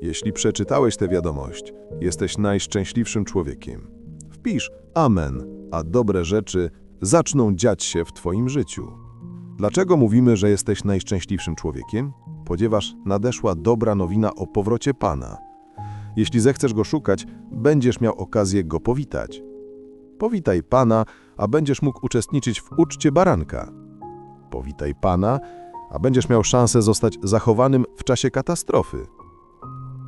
Jeśli przeczytałeś tę wiadomość, jesteś najszczęśliwszym człowiekiem. Wpisz Amen, a dobre rzeczy zaczną dziać się w Twoim życiu. Dlaczego mówimy, że jesteś najszczęśliwszym człowiekiem? Ponieważ nadeszła dobra nowina o powrocie Pana. Jeśli zechcesz Go szukać, będziesz miał okazję Go powitać. Powitaj Pana, a będziesz mógł uczestniczyć w uczcie baranka. Powitaj Pana, a będziesz miał szansę zostać zachowanym w czasie katastrofy.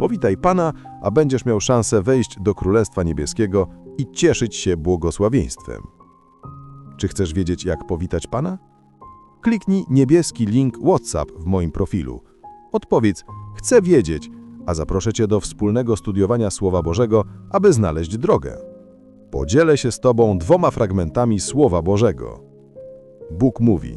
Powitaj Pana, a będziesz miał szansę wejść do Królestwa Niebieskiego i cieszyć się błogosławieństwem. Czy chcesz wiedzieć, jak powitać Pana? Kliknij niebieski link WhatsApp w moim profilu. Odpowiedz Chcę wiedzieć, a zaproszę Cię do wspólnego studiowania Słowa Bożego, aby znaleźć drogę. Podzielę się z Tobą dwoma fragmentami Słowa Bożego. Bóg mówi: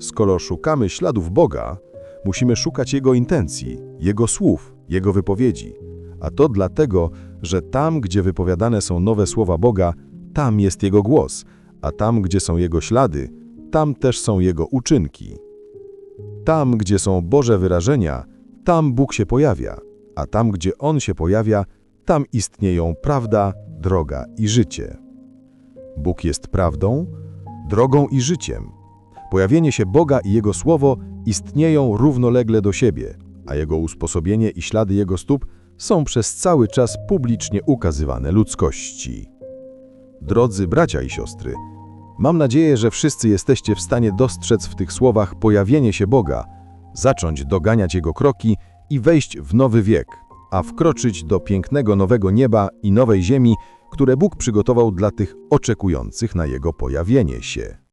Skoro szukamy śladów Boga, musimy szukać Jego intencji, Jego słów, Jego wypowiedzi. A to dlatego, że tam, gdzie wypowiadane są nowe słowa Boga, tam jest Jego głos, a tam, gdzie są Jego ślady, tam też są Jego uczynki. Tam, gdzie są Boże wyrażenia, tam Bóg się pojawia, a tam, gdzie On się pojawia, tam istnieją prawda, droga i życie. Bóg jest prawdą, drogą i życiem. Pojawienie się Boga i Jego Słowo istnieją równolegle do siebie, a Jego usposobienie i ślady Jego stóp są przez cały czas publicznie ukazywane ludzkości. Drodzy bracia i siostry, mam nadzieję, że wszyscy jesteście w stanie dostrzec w tych słowach pojawienie się Boga, zacząć doganiać Jego kroki i wejść w nowy wiek, a wkroczyć do pięknego nowego nieba i nowej ziemi, które Bóg przygotował dla tych oczekujących na Jego pojawienie się.